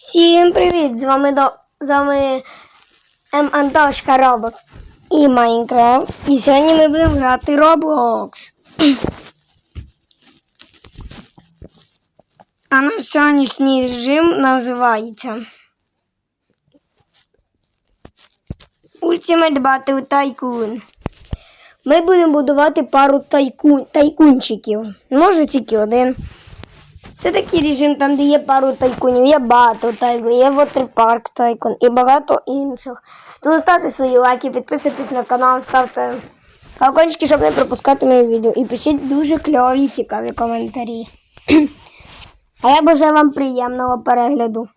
Всім привіт! З вами до з вами М. Антошка Робокс і Майнкрафт. І сьогодні ми будемо грати Roblox. А наш сьогоднішній режим називається Ultimate Battle Tycoon. Ми будемо будувати пару тайку... тайкунчиків. Може тільки один. Це такий режим, там, де є пару тайкунів, є багато тайкун, є Waterpark тайкун і багато інших. Тому ставте свої лайки, підписуйтесь на канал, ставте колокольчики, щоб не пропускати мої відео. І пишіть дуже кльові, цікаві коментарі. А я бажаю вам приємного перегляду.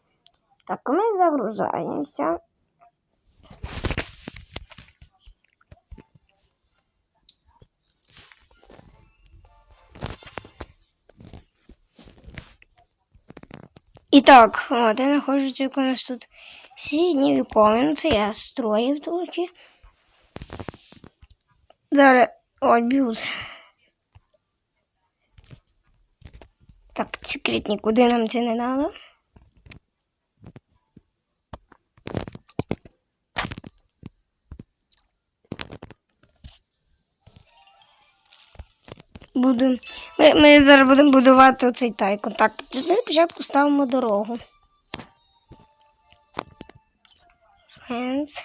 Так, ми загружаємося. І так, от я знаходжусь у нас тут. Ну, це я строїв трохи. Зараз о, б'ют. Так, секрет нікуди нам це не надо. Буду. Ми, ми зараз будемо будувати оцей тайкон. Так, ми спочатку ставимо дорогу. Фенс.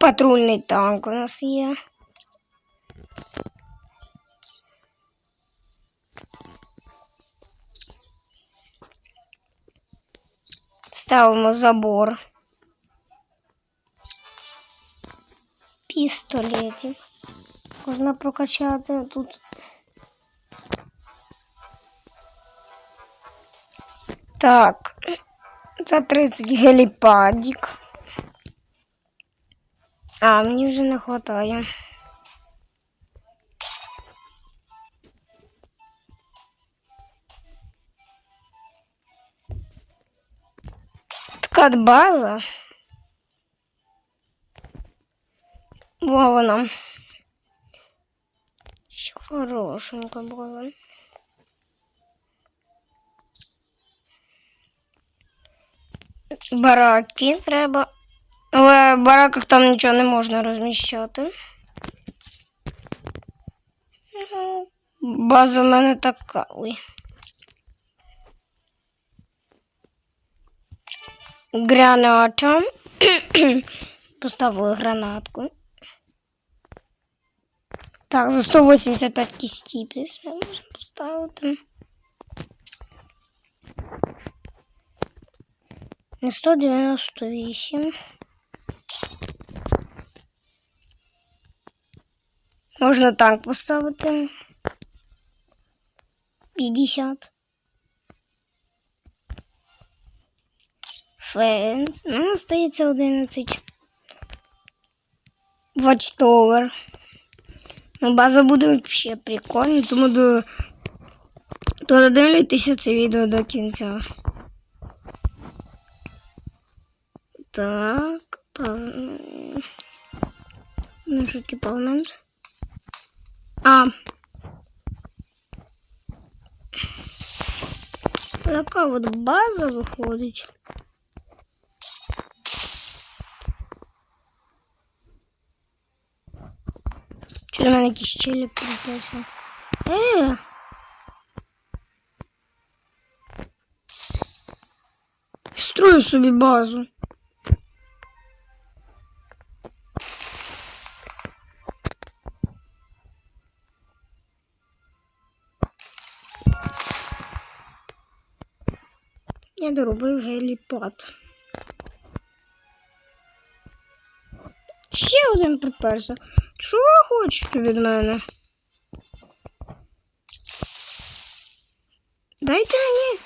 Патрульний танк у нас є. Ставимо забор. Пістолетик. Можна прокачати тут. Так. За 30 геліпадік. А, мені вже не вистачає. Ткат база. Во вона. Хорошенько було. Бараки треба. Але в бараках там нічого не можна розміщати. Ну, База в мене така. Ой. Граната. Поставили гранатку. Так, за 185 кістів десь ми можемо поставити. На 198. Можна танк поставити. 50. Фенс. У мене стається 11. Watchtower. Ну, база буде ще прикольна, тому до... то додивляйтеся це відео до кінця. Так. пов- Ну, що таке? А. Така от база виходить. До мене якісь челі припався? Е! Строю собі базу. Я доробив геліпад. Ще один приперся. Що ви хочете від мене? Дайте мені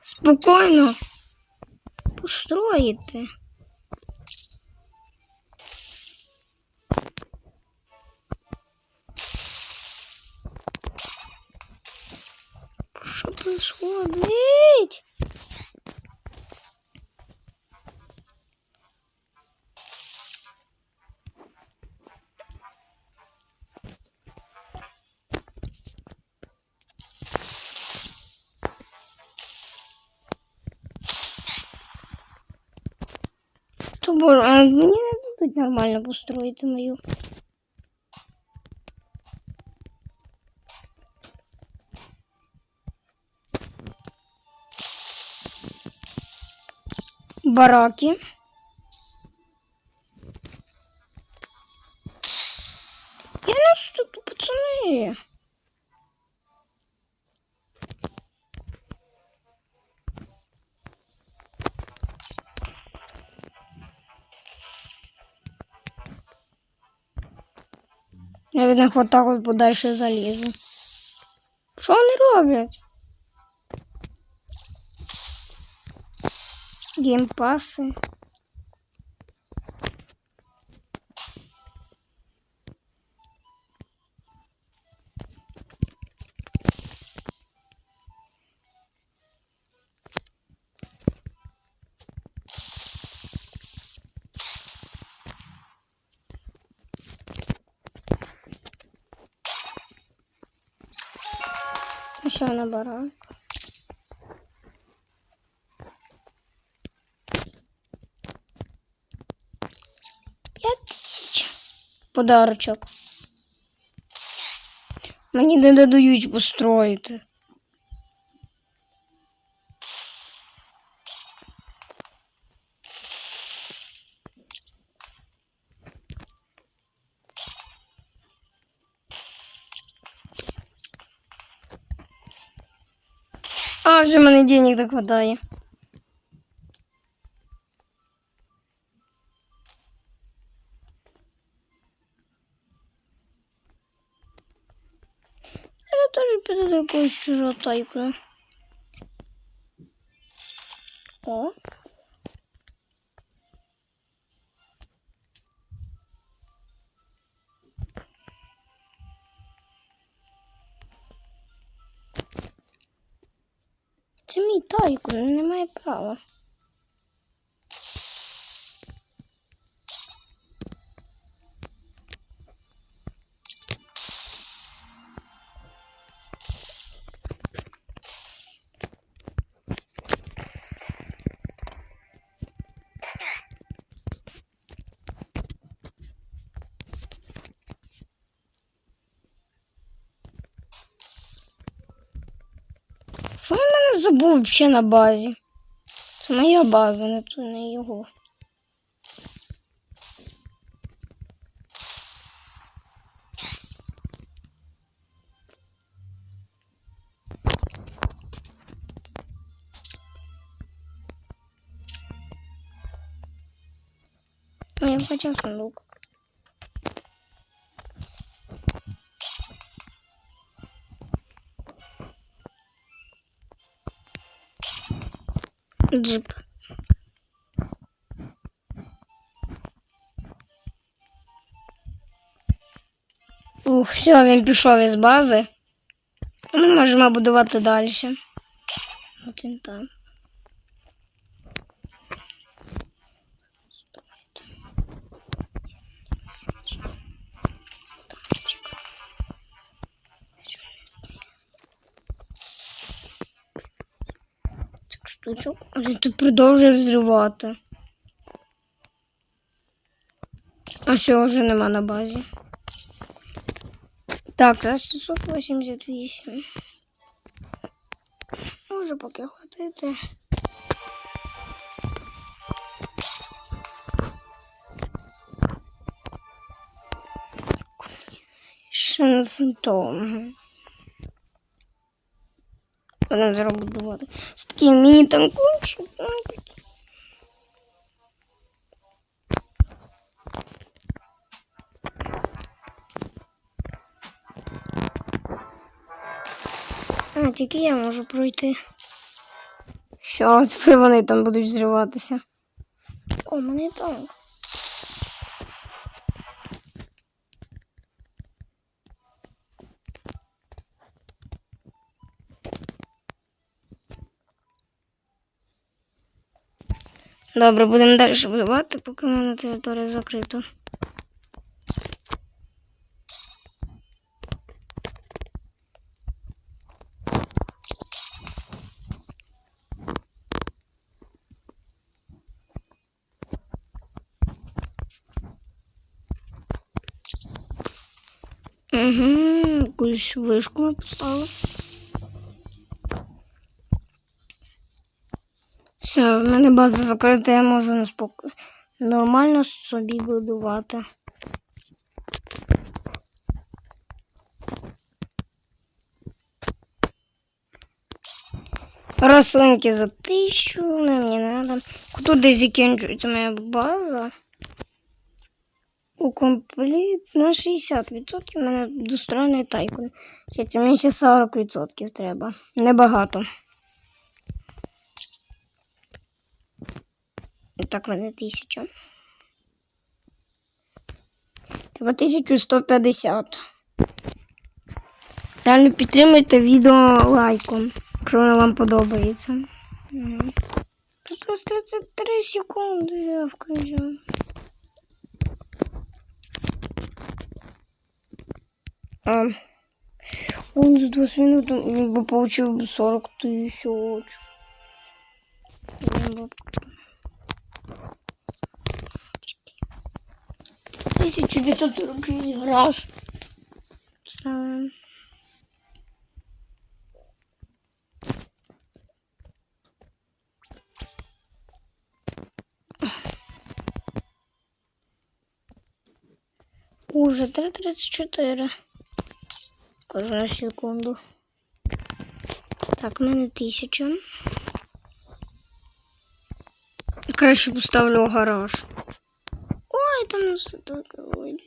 спокійно построїти. Боже, а мені не дадуть нормально построїти мою. Бараки. Я не вступу, пацани. Я від них отак от подальше залізу. Що вони роблять? Геймпаси. Барак. П'ять тисяч. Подарочок. Мені не дадуть построїти. А, вже мене денег не хватає. Я теж піду до якоїсь чужого тайку. О. Тайкун, не має права. Забув взагалі на базі? Це моя база, не то не його. Я хотів сундук. Джип. Ух, все, він пішов із бази. Ми можемо будувати далі. От він там. Штучок. Але тут продовжує взривати. А все, вже нема на базі. Так, зараз 688. Може поки хватити. Шансонтом. Будемо зараз. З мені міні-танкунчиком. А, тільки я можу пройти. Що, тепер вони там будуть зриватися. О, мене танк. Добре, будемо далі вбивати, поки в мене територія закрита. Угу, якусь вишку ми поставили. Все, в мене база закрита, я можу неспок... нормально собі будувати. Рослинки за тисячу, не мені не треба. Десь закінчується моя база. У комплект на 60% у мене достроєний тайкун. Це мені ще 40% треба. Небагато. Так, в мене 1000. Треба 1150. Реально підтримуйте відео лайком, якщо воно вам подобається. Мгм. Тут ось 33 секунди я включу. А, он за 20 минут бы получил 40 тысяч. Тысячу девятьсот сорок шесть граш. Самое. Уже 3.34. Кожна секунду. Так, в мене тисяча. Краще поставлю гараж. Ой, так, дві.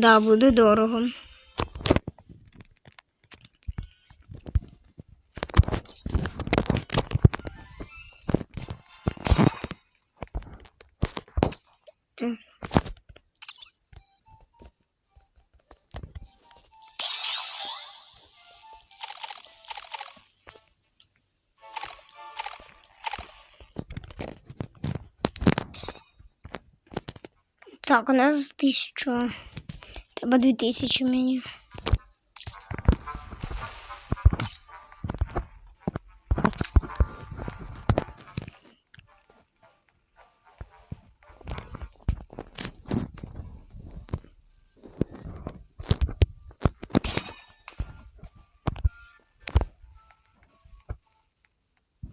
Да, буде дорого. Так. Так, у нас тисяча. Треба дві тисячі мені.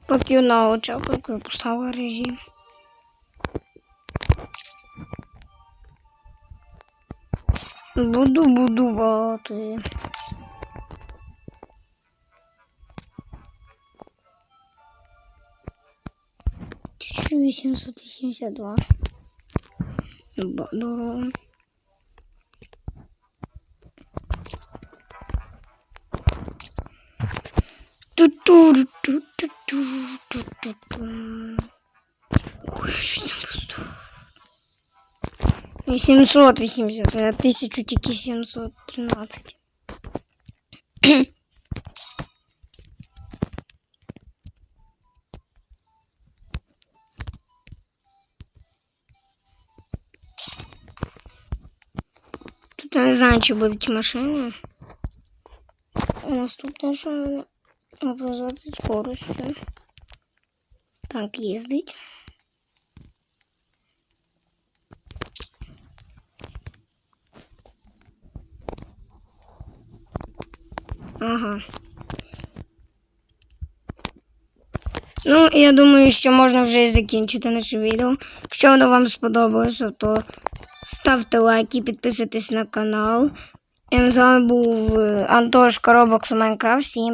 Поки на очах, поки поставила режим. Буду будувати. Тисячу вісімсот вісімдесят два. 880, а тисячу тільки 713. Тут я не знаю, чи будуть машини. У нас тут наша образувати скоростю. Так, їздить. Ага. Ну, я думаю, що можна вже і закінчити наше відео. Якщо воно вам сподобалося, то ставте лайки, підписуйтесь на канал. І з вами був Антош Коробок з Майнкрафт. Всім пока.